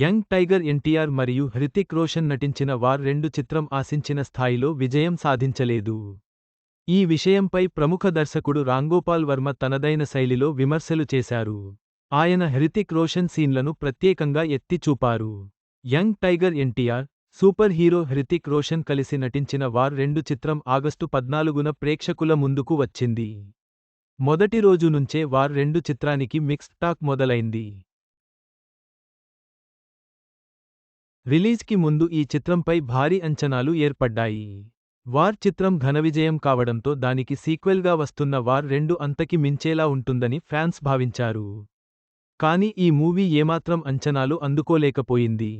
Young tiger NTR మరియు హృతిక్ రోషన్ నటించిన war రెండు చిత్రం ఆశించిన స్థాయిలో విజయం సాధించలేదు. ఈ విషయంపై ప్రముఖ దర్శకుడు రాంగోపాల్ వర్మ తనదైన శైలిలో విమర్శలు చేశారు. ఆయన హృతిక్ రోషన్ సీన్లను ప్రత్యేకంగా ఎత్తి చూపారు. Young tiger NTR super hero Hrithik Roshan కలిసి నటించిన వార్ రెండు చిత్రం ఆగస్టు పద్నాలుగున ప్రేక్షకుల ముందుకు వచ్చింది. మొదటి రోజు నుంచే వార్ రెండు చిత్రానికి మిక్స్డ్ టాక్ మొదలైంది. రిలీజ్కి ముందు ఈ చిత్రంపై భారీ అంచనాలు ఏర్పడ్డాయి. వార్ చిత్రం ఘనవిజయం కావడంతో దానికి సీక్వెల్గా వస్తున్న వార్ రెండు అంతకి మించేలా ఉంటుందని ఫ్యాన్స్ భావించారు. కానీ ఈ మూవీ ఏమాత్రం అంచనాలు అందుకోలేకపోయింది.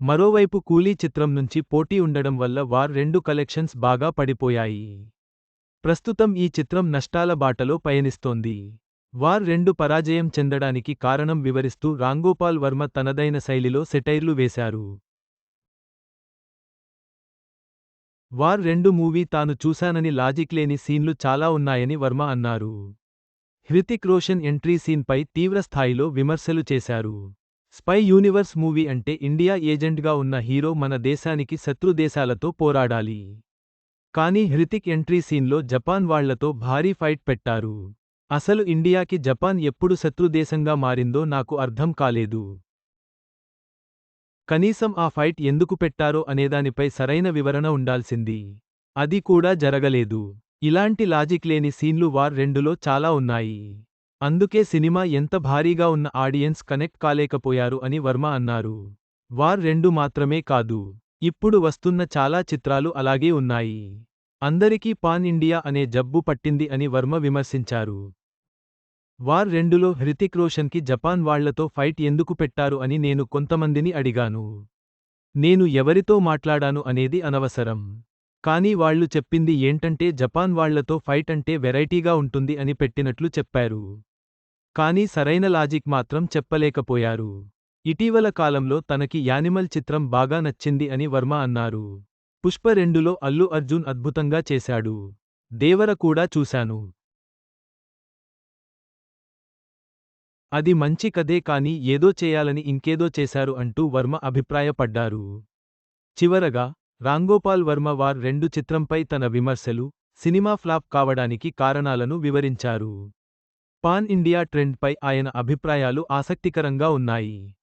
మరోవైపు కూలీ చిత్రం నుంచి పోటీ ఉండడం వల్ల వార్ రెండు కలెక్షన్స్ బాగా పడిపోయాయి. ప్రస్తుతం ఈ చిత్రం నష్టాల బాటలో పయనిస్తోంది. వార్ రెండు పరాజయం చెందడానికి కారణం వివరిస్తూ రాంగోపాల్ వర్మ తనదైన శైలిలో సెటైర్లు వేశారు. వార్ రెండు మూవీ తాను చూశానని లాజిక్ లేని సీన్లు చాలా ఉన్నాయని వర్మ అన్నారు. హృతిక్ రోషన్ ఎంట్రీ సీన్పై తీవ్రస్థాయిలో విమర్శలు చేశారు. స్పై యూనివర్స్ మూవీ అంటే ఇండియా ఏజెంట్గా ఉన్న హీరో మన దేశానికి శత్రుదేశాలతో పోరాడాలి. కానీ హృతిక్ ఎంట్రీ సీన్లో జపాన్ వాళ్ళతో భారీ ఫైట్ పెట్టారు. అసలు ఇండియాకి జపాన్ ఎప్పుడు శత్రుదేశంగా మారిందో నాకు అర్థం కాలేదు. కనీసం ఆ ఫైట్ ఎందుకు పెట్టారో అనేదానిపై సరైన వివరణ ఉండాల్సింది. అది కూడా జరగలేదు. ఇలాంటి లాజిక్ లేని సీన్లు వార్ రెండులో చాలా ఉన్నాయి. అందుకే సినిమా ఎంత భారీగా ఉన్న ఆడియన్స్ కనెక్ట్ కాలేకపోయారు అని వర్మ అన్నారు. వార్ రెండు మాత్రమే కాదు. ఇప్పుడు వస్తున్న చాలా చిత్రాలు అలాగే ఉన్నాయి. అందరికీ పాన్ ఇండియా అనే జబ్బు పట్టింది అని వర్మ విమర్శించారు. వార్ రెండులో హృతిక్ రోషన్కి జపాన్ వాళ్ళతో ఫైట్ ఎందుకు పెట్టారు అని నేను కొంతమందిని అడిగాను. నేను ఎవరితో మాట్లాడాను అనేది అనవసరం. కానీ వాళ్ళు చెప్పింది ఏంటంటే జపాన్ వాళ్ళతో ఫైట్ అంటే వెరైటీగా ఉంటుంది అని పెట్టినట్లు చెప్పారు. కానీ సరైన లాజిక్ మాత్రం చెప్పలేకపోయారు. ఇటీవల కాలంలో తనకి యానిమల్ చిత్రం బాగా నచ్చింది అని వర్మ అన్నారు. పుష్ప రెండులో అల్లు అర్జున్ అద్భుతంగా చేశాడు. దేవర కూడా చూశాను. అది మంచి కదే కాని ఏదో చేయాలని ఇంకేదో చేశారు అంటూ వర్మ అభిప్రాయపడ్డారు. చివరగా రాంగోపాల్ వర్మ వార్ రెండు చిత్రంపై తన విమర్శలు సినిమా ఫ్లాప్ కావడానికి కారణాలను వివరించారు. పాన్ ఇండియా ట్రెండ్పై ఆయన అభిప్రాయాలు ఆసక్తికరంగా ఉన్నాయి.